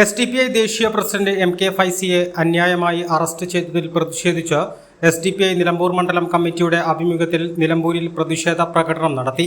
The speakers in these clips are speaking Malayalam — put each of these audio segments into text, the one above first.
എസ് ഡി പി ഐ ദേശീയ പ്രസിഡന്റ് എം കെ ഫൈസിയെ അന്യായമായി അറസ്റ്റ് ചെയ്തതിൽ പ്രതിഷേധിച്ച് S D P I Nilambur മണ്ഡലം കമ്മിറ്റിയുടെ ആഭിമുഖ്യത്തിൽ നിലമ്പൂരിൽ പ്രതിഷേധ പ്രകടനം നടത്തി.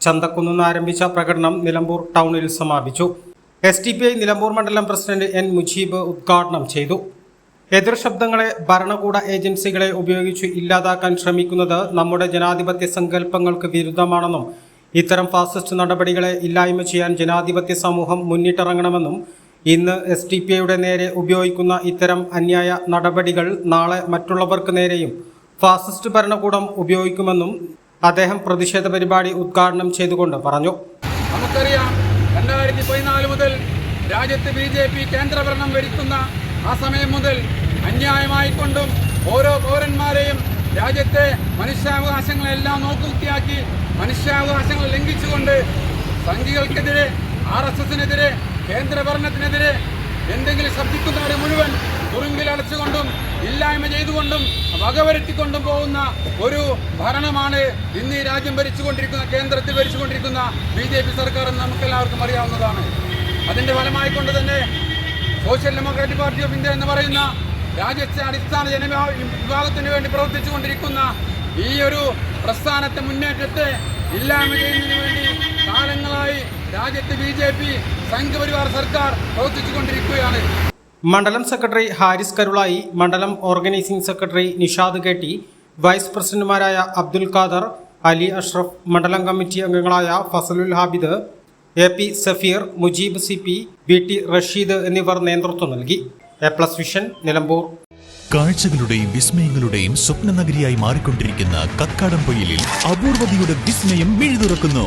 ചന്തക്കുന്ന് ആരംഭിച്ച പ്രകടനം നിലമ്പൂർ ടൗണിൽ സമാപിച്ചു. S D P I Nilambur മണ്ഡലം പ്രസിഡന്റ് എൻ മുജീബ് ഉദ്ഘാടനം ചെയ്തു. എതിർ ശബ്ദങ്ങളെ ഭരണകൂട ഏജൻസികളെ ഉപയോഗിച്ച് ഇല്ലാതാക്കാൻ ശ്രമിക്കുന്നത് നമ്മുടെ ജനാധിപത്യ സങ്കല്പങ്ങൾക്ക് വിരുദ്ധമാണെന്നും ഇത്തരം ഫാസിസ്റ്റ് നടപടികളെ ഇല്ലായ്മ ചെയ്യാൻ ജനാധിപത്യ സമൂഹം മുന്നിട്ടിറങ്ങണമെന്നും ഇന്ന് എസ് ടി പി ഐയുടെ നേരെ ഉപയോഗിക്കുന്ന ഇത്തരം അന്യായ നടപടികൾ നാളെ മറ്റുള്ളവർക്ക് നേരെയും ഫാസിസ്റ്റ് ഭരണകൂടം ഉപയോഗിക്കുമെന്നും അദ്ദേഹം പ്രതിഷേധ പരിപാടി ഉദ്ഘാടനം ചെയ്തുകൊണ്ട് പറഞ്ഞു. നമുക്കറിയാം രണ്ടായിരത്തി പതിനാല് മുതൽ രാജ്യത്ത് ബി ജെ പി കേന്ദ്രഭരണം വരുത്തുന്ന ആ സമയം മുതൽ അന്യായമായിക്കൊണ്ടും ഓരോ പൗരന്മാരെയും രാജ്യത്തെ മനുഷ്യാവകാശങ്ങളെല്ലാം നോക്കുകുത്തിയാക്കി മനുഷ്യാവകാശങ്ങൾ ലംഘിച്ചുകൊണ്ട് സംഘികൾക്കെതിരെ ആർ എസ് എസിനെതിരെ കേന്ദ്രഭരണത്തിനെതിരെ എന്തെങ്കിലും ശബ്ദിക്കുന്നവരെ മുഴുവൻ തുറുങ്കിലടച്ചുകൊണ്ടും ഇല്ലായ്മ ചെയ്തുകൊണ്ടും വകവരുത്തിക്കൊണ്ടും പോകുന്ന ഒരു ഭരണമാണ് ഇന്ന് ഈ രാജ്യം ഭരിച്ചുകൊണ്ടിരിക്കുന്ന കേന്ദ്രത്തിൽ ഭരിച്ചുകൊണ്ടിരിക്കുന്ന ബി ജെ പി സർക്കാർ എന്ന് നമുക്കെല്ലാവർക്കും അറിയാവുന്നതാണ്. അതിന്റെ ഫലമായിക്കൊണ്ട് തന്നെ Social Democratic Party of India എന്ന് പറയുന്ന രാജ്യത്തെ അടിസ്ഥാന ജനവിഭാ വിഭാഗത്തിന് വേണ്ടി പ്രവർത്തിച്ചുകൊണ്ടിരിക്കുന്ന ഈ ഒരു പ്രസ്ഥാനത്തെ മുന്നേറ്റത്തെ ഇല്ലായ്മ ചെയ്യുന്നതിന് വേണ്ടി കാലങ്ങളായി രാജ്യത്ത് ബി ജെ പി സംഘപരിവാർ സർക്കാർ പ്രവർത്തിച്ചുകൊണ്ടിരിക്കുകയാണ്. മണ്ഡലം സെക്രട്ടറി ഹാരിസ് കരുളായി മണ്ഡലം ഓർഗനൈസിംഗ് സെക്രട്ടറി നിഷാദ് കെട്ടി വൈസ് പ്രസിഡന്റുമാരായ അബ്ദുൽ ഖാദർ അലി അഷ്റഫ് മണ്ഡലം കമ്മിറ്റി അംഗങ്ങളായ Fasalul Habid A P Safeer Mujeeb C P B T Rasheed എന്നിവർ നേതൃത്വം നൽകി. A plus vision Nilambur. കാഴ്ചകളുടെയും വിസ്മയങ്ങളുടെയും സ്വപ്ന നഗരിയായി മാറിക്കൊണ്ടിരിക്കുന്ന കക്കാടം പൊയിലിൽ അപൂർവതയുടെ വിസ്മയം മിഴുതുറക്കുന്നു.